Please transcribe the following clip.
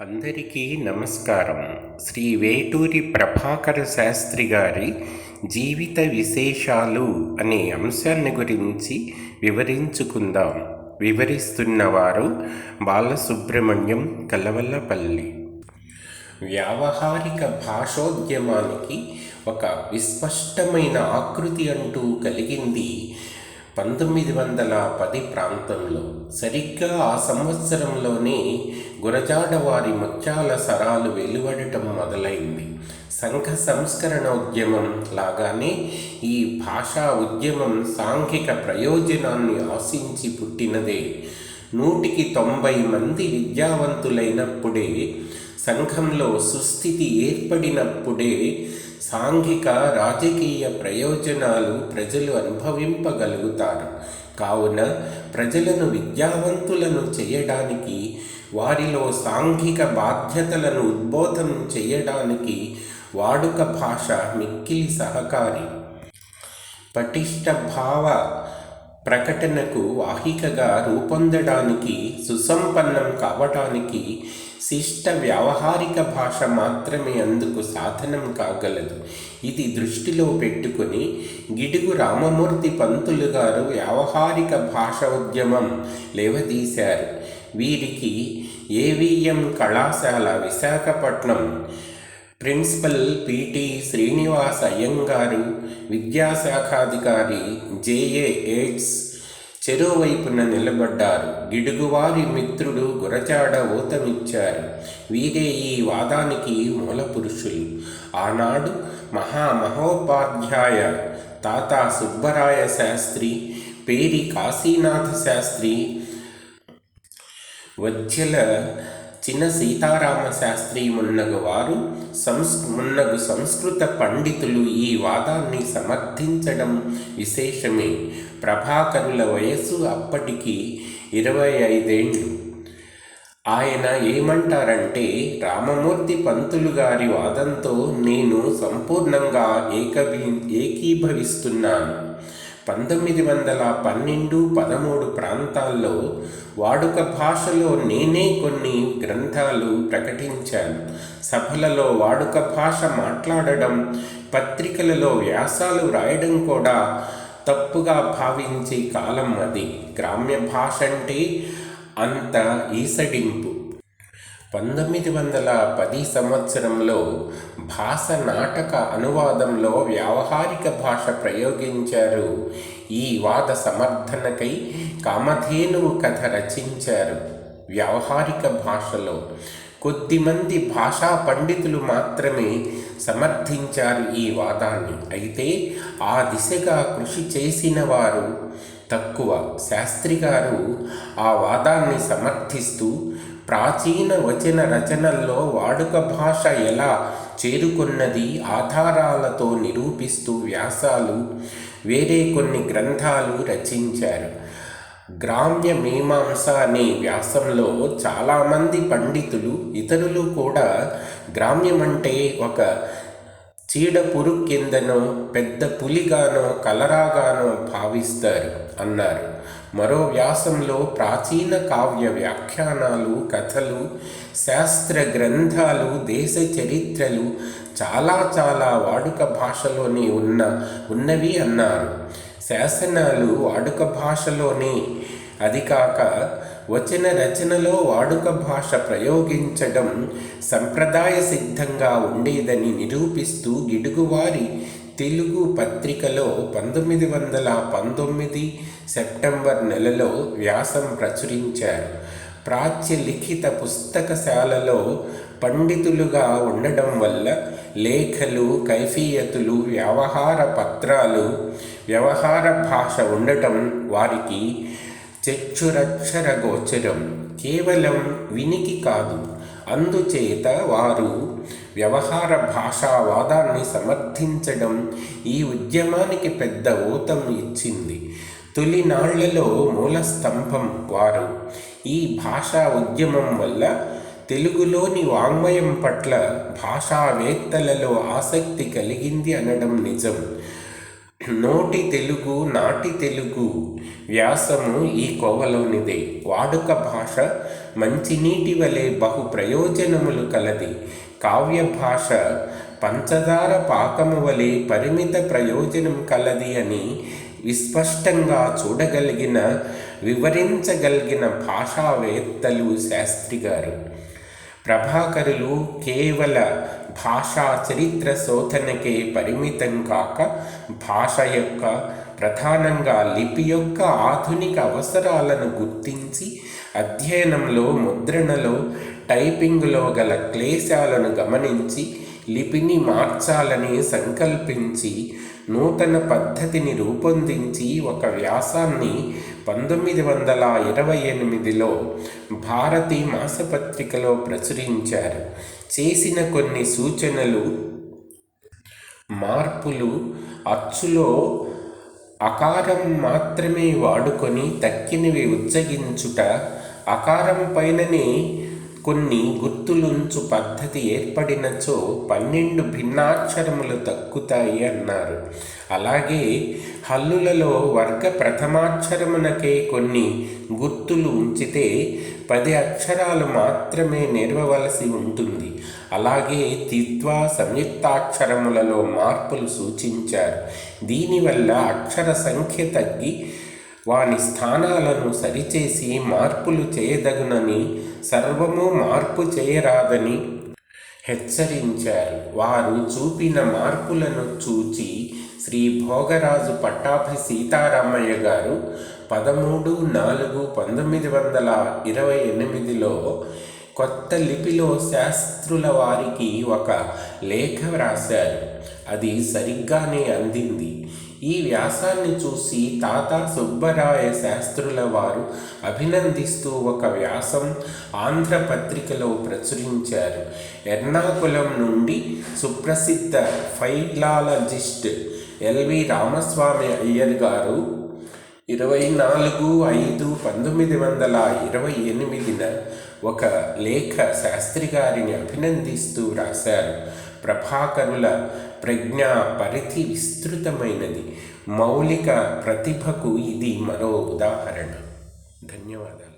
అందరికీ నమస్కారం. శ్రీ వేటూరి ప్రభాకర శాస్త్రి గారి జీవిత విశేషాలు అనే అంశాన్ని గురించి వివరించుకుందాం. వివరిస్తున్నవారు బాలసుబ్రహ్మణ్యం కలవల్లపల్లి. వ్యావహారిక భాషోద్యమానికి ఒక విస్పష్టమైన ఆకృతి అంటూ కలిగింది పంతొమ్మిది వందల పది ప్రాంతంలో సరిగ్గా ఆ సంవత్సరంలోనే గురజాడవారి ముత్యాల సరాలు వెలువడటం మొదలైంది. సంఘ సంస్కరణ ఉద్యమం లాగానే ఈ భాషా ఉద్యమం సాంఘిక ప్రయోజనాన్ని ఆశించి పుట్టినదే. నూటికి తొంభై మంది విద్యావంతులైనప్పుడే సంఘంలో సుస్థితి ఏర్పడినప్పుడే సాంఘిక రాజకీయ ప్రయోజనాలు ప్రజలు అనుభవింపగలుగుతారు. కావున ప్రజలను విద్యావంతులను చేయడానికి వారిలో సాంఘిక బాధ్యతలను ఉద్బోధం చేయడానికి వాడుక భాష మిక్కిలి సహకారి. పటిష్ట భావ ప్రకటనకు వాహికగా రూపొందడానికి సుసంపన్నం కావటానికి శిష్ట వ్యావహారిక భాష మాత్రమే అందుకు సాధనం కాగలదు. ఇది దృష్టిలో పెట్టుకుని గిడుగు రామమూర్తి పంతులు గారు వ్యావహారిక భాష ఉద్యమం లేవదీశారు. వీరికి ఏవిఎం కళాశాల Visakhapatnam principal P T Srinivas Iyengar విద్యాశాఖాధికారి జేఏ ఎయిడ్స్ చెరోవైపున నిలబడ్డారు. గిడుగువారి మిత్రుడు గురచాడ ఊతమిచ్చారు. వీరే ఈ వాదానికి మూల పురుషులు. ఆనాడు మహామహోపాధ్యాయ తాత సుబ్బరాయ శాస్త్రి పేరి కాశీనాథ శాస్త్రి వజ్జల చిన్న సీతారామ శాస్త్రి మున్నగు వారు సంస్ మున్నగు సంస్కృత పండితులు ఈ వాదాన్ని సమర్థించడం విశేషమే. ప్రభాకరుల వయస్సు అప్పటికి ఇరవై ఐదేండ్లు. ఆయన ఏమంటారంటే రామమూర్తి పంతులు గారి వాదంతో నేను సంపూర్ణంగా ఏకభీ ఏకీభవిస్తున్నాను. పంతొమ్మిది వందల పన్నెండు పదమూడు ప్రాంతాల్లో వాడుక భాషలో నేనే కొన్ని గ్రంథాలు ప్రకటించాను. సభలలో వాడుక భాష మాట్లాడడం పత్రికలలో వ్యాసాలు రాయడం కూడా తప్పుగా భావించే కాలం అది. గ్రామ్య భాష అంటే అంత ఈసడింపు. పంతొమ్మిది వందల పది సంవత్సరంలో భాష నాటక అనువాదంలో వ్యావహారిక భాష ప్రయోగించారు. ఈ వాద సమర్థనకై కామధేనువు కథ రచించారు వ్యావహారిక భాషలో. కొద్దిమంది భాషా పండితులు మాత్రమే సమర్థించారు ఈ వాదాన్ని. అయితే ఆ దిశగా కృషి చేసిన వారు తక్కువ. శాస్త్రి గారు ఆ వాదాన్ని సమర్థిస్తూ ప్రాచీన వచన రచనల్లో వాడుక భాష ఎలా చేరుకున్నది ఆధారాలతో నిరూపిస్తూ వ్యాసాలు వేరే కొన్ని గ్రంథాలు రచించారు. గ్రామ్య మీమాంస అనే వ్యాసంలో చాలామంది పండితులు ఇతరులు కూడా గ్రామ్యం అంటే ఒక చీడ పురుగు కిందనో పెద్ద పులిగానో కలరాగానో భావిస్తారు అన్నారు. మరో వ్యాసంలో ప్రాచీన కావ్య వ్యాఖ్యానాలు కథలు శాస్త్ర గ్రంథాలు దేశ చరిత్రలు చాలా చాలా వాడుక భాషలోనే ఉన్న ఉన్నవి అన్నారు. శాసనాలు వాడుక భాషలోనే అది కాక వచన రచనలో వాడుక భాష ప్రయోగించడం సంప్రదాయ సిద్ధంగా ఉండేదని నిరూపిస్తూ గిడుగువారి తెలుగు పత్రికలో పంతొమ్మిది వందల పంతొమ్మిది సెప్టెంబర్ నెలలో వ్యాసం ప్రచురించారు. ప్రాచ్య లిఖిత పుస్తకశాలలో పండితులుగా ఉండడం వల్ల లేఖలు కైఫీయతులు వ్యవహార పత్రాలు వ్యవహార భాష ఉండటం వారికి చక్షురక్షర గోచరం కేవలం వినికి కాదు. అందుచేత వారు వ్యవహార భాషావాదాన్ని సమర్థించడం ఈ ఉద్యమానికి పెద్ద ఊతం ఇచ్చింది. తొలినాళ్ళలో మూల స్తంభం వారు. ఈ భాషా ఉద్యమం వల్ల తెలుగులోని వాంగ్మయం పట్ల భాషావేత్తలలో ఆసక్తి కలిగింది అనడం నిజం. నోటి తెలుగు నాటి తెలుగు వ్యాసము ఈ కోవలోనిదే. వాడుక భాష మంచినీటి వలె బహు ప్రయోజనములు కలది. కావ్య భాష పంచదార పాకము వలె పరిమిత ప్రయోజనం కలది అని విస్పష్టంగా చూడగలిగిన వివరించగలిగిన భాషావేత్తలు శాస్త్రి గారు. ప్రభాకరులు కేవల భాషా చరిత్ర శోధనకే పరిమితం కాక భాష యొక్క ప్రధానంగా లిపి యొక్క ఆధునిక అవసరాలను గుర్తించి అధ్యయనంలో ముద్రణలో టైపింగ్లో గల క్లేశాలను గమనించి లిపిని మార్చాలని సంకల్పించి నూతన పద్ధతిని రూపొందించి ఒక వ్యాసాన్ని పంతొమ్మిది వందల ఇరవై ఎనిమిదిలో భారతి మాసపత్రికలో ప్రచురించారు. చేసిన కొన్ని సూచనలు మార్పులు అచ్చులో అకారం మాత్రమే వాడుకొని తక్కినవి ఉజ్జగించుట అకారం పైననే కొన్ని గుర్తులుంచు పద్ధతి ఏర్పడినచో పన్నెండు భిన్నాక్షరములు తక్కుతాయి అన్నారు. అలాగే హల్లులలో వర్గ ప్రథమాక్షరమునకే కొన్ని గుర్తులు ఉంచితే పది అక్షరాలు మాత్రమే నిర్వవలసి ఉంటుంది. అలాగే తిత్వ సంయుక్తాక్షరములలో మార్పులు సూచించారు. దీనివల్ల అక్షర సంఖ్య తగ్గి వాని స్థానాలను సరిచేసి మార్పులు చేయదగునని సర్వము మార్పు చేయరాదని హెచ్చరించారు. వారు చూపిన మార్పులను చూచి శ్రీ భోగరాజు పట్టాభి సీతారామయ్య గారు పదమూడు నాలుగు పంతొమ్మిది వందల ఇరవై ఎనిమిదిలో కొత్త లిపిలో శాస్త్రుల వారికి ఒక లేఖ వ్రాశారు. అది సరిగ్గానే అందింది. ఈ వ్యాసాన్ని చూసి తాత సుబ్బరాయ శాస్త్రుల వారు అభినందిస్తూ ఒక వ్యాసం ఆంధ్ర పత్రికలో ప్రచురించారు. ఎర్నాకుళం నుండి సుప్రసిద్ధ ఫైలాలజిస్ట్ ఎల్వి రామస్వామి అయ్యర్ గారు ఇరవై నాలుగు ఐదు పంతొమ్మిది వందల ఇరవై ఎనిమిదిన ఒక లేఖ శాస్త్రి గారిని అభినందిస్తూ రాశారు ప్రభాకరుల ప్రజ్ఞా పరిధి విస్తృతమైనది. మౌలిక ప్రతిభకు ఇది మరో ఉదాహరణ. ధన్యవాదాలు.